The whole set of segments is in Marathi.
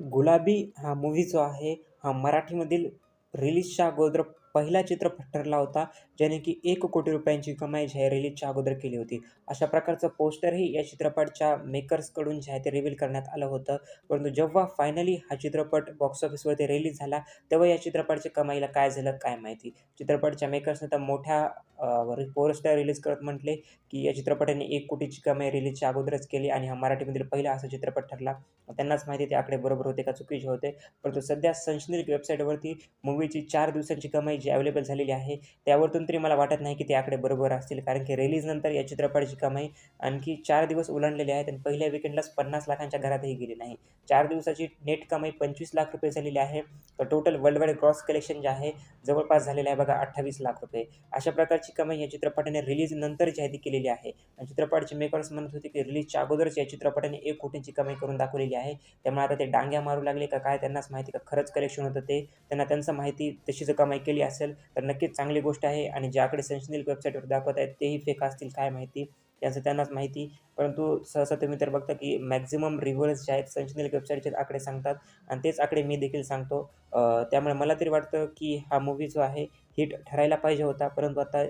गुलाबी हा मूव्ही जो आहे हा मराठीमधील रिलीजच्या अगोदर पहिला चित्रपट ठरला होता ज्याने की एक कोटी रुपयांची कमाई जाहीर रिलीजच्या अगोदर केली होती. अशा प्रकारचं पोस्टरही या चित्रपटच्या मेकर्सकडून जे आहे ते रिव्हील करण्यात आलं होतं. परंतु जेव्हा फायनली हा चित्रपट बॉक्स ऑफिसवरती रिलीज झाला तेव्हा या चित्रपटच्या कमाईला काय झालं काय माहिती? चित्रपटच्या मेकर्सने तर मोठ्या पोस्टर रिलीज करत म्हटले की या चित्रपटाने एक कोटीची कमाई रिलीजच्या अगोदरच केली आणि हा मराठीमधील पहिला असा चित्रपट ठरला. त्यांनाच माहिती ते आकडे बरोबर होते का? चुकीचे होते. परंतु सध्या संशनिक वेबसाईटवरती मूवीची चार दिवसांची कमाई जी अवेलेबल झालेली आहे त्यावरतून तरी मला वाटत नाही की ते आकडे बरोबर असतील. कारण की रिलीजनंतर या चित्रपटाची कमाई आणखी चार दिवस उलांडलेली आहेत आणि पहिल्या विकेंडलाच पन्नास लाखांच्या घरातही गेली नाही. चार दिवसाची नेट कमाई पंचवीस लाख रुपये झालेली आहे. तर total world wide gross collection जे आहे जवळपास झालेलं आहे बघा अठ्ठावीस लाख रुपये. अशा प्रकारची कमाई या चित्रपटाने रिलीज नंतर जी आहे ती केलेली आहे. आणि चित्रपटाचे मेकर्स म्हणत होते की रिलीजच्या अगोदरच या चित्रपटाने एक कोटींची कमाई करून दाखवलेली आहे. त्यामुळे आता ते डांग्या मारू लागले का काय त्यांनाच माहिती का? खरंच कलेक्शन होतं ते. त्यांना त्यांचं माहिती तशी जर कमाई केली असेल तर नक्कीच चांगली गोष्ट आहे आणि ज्याकडे संशनील वेबसाईटवर दाखवत आहेत तेही फेक असतील काय माहिती? त्यांचं त्यांनाच माहिती. परंतु सहसा तुम्ही तर बघता की मॅक्झिमम रिव्हर्स जे आहेत संशनील वेबसाईटचे आकडे सांगतात आणि तेच आकडे मी देखील सांगतो. त्यामुळे मला तरी वाटतं की हा मूवी जो आहे हिट ठरायला पाहिजे होता. परंतु आता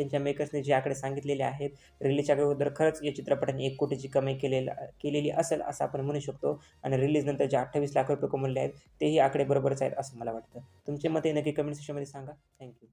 त्यांच्या मेकर्सने जे आकडे सांगितलेले आहेत रिलीजच्या अगोदर खरंच या चित्रपटाने एक कोटीची कमाई केलेला केलेली असेल असं आपण म्हणू शकतो. आणि रिलीजनंतर जे अठ्ठावीस लाख रुपये कमवले आहेत तेही आकडे बरोबरच आहेत असं मला वाटतं. तुमचे मते नक्की कमेंट सेक्शनमध्ये सांगा. थँक्यू